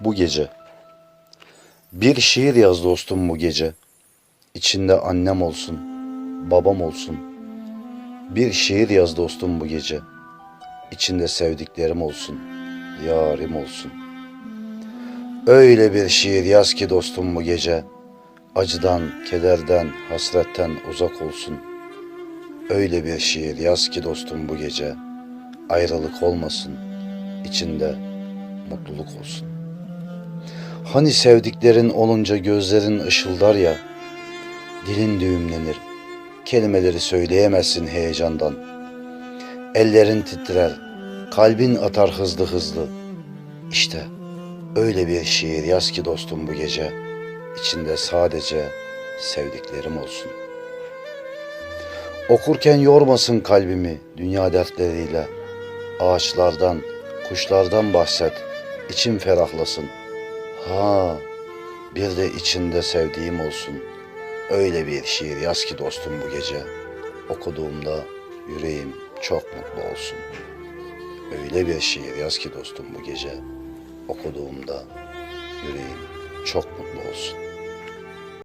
Bu gece bir şiir yaz dostum bu gece. İçinde annem olsun, babam olsun. Bir şiir yaz dostum bu gece. İçinde sevdiklerim olsun, yarim olsun. Öyle bir şiir yaz ki dostum bu gece. Acıdan, kederden, hasretten uzak olsun. Öyle bir şiir yaz ki dostum bu gece. Ayrılık olmasın, içinde mutluluk olsun. Hani sevdiklerin olunca gözlerin ışıldar ya, dilin düğümlenir, kelimeleri söyleyemezsin heyecandan. Ellerin titrer, kalbin atar hızlı hızlı. İşte öyle bir şiir yaz ki dostum bu gece, içinde sadece sevdiklerim olsun. Okurken yormasın kalbimi dünya dertleriyle. Ağaçlardan, kuşlardan bahset, içim ferahlasın. Ha, bir de içinde sevdiğim olsun. Öyle bir şiir yaz ki dostum bu gece. Okuduğumda yüreğim çok mutlu olsun. Öyle bir şiir yaz ki dostum bu gece. Okuduğumda yüreğim çok mutlu olsun.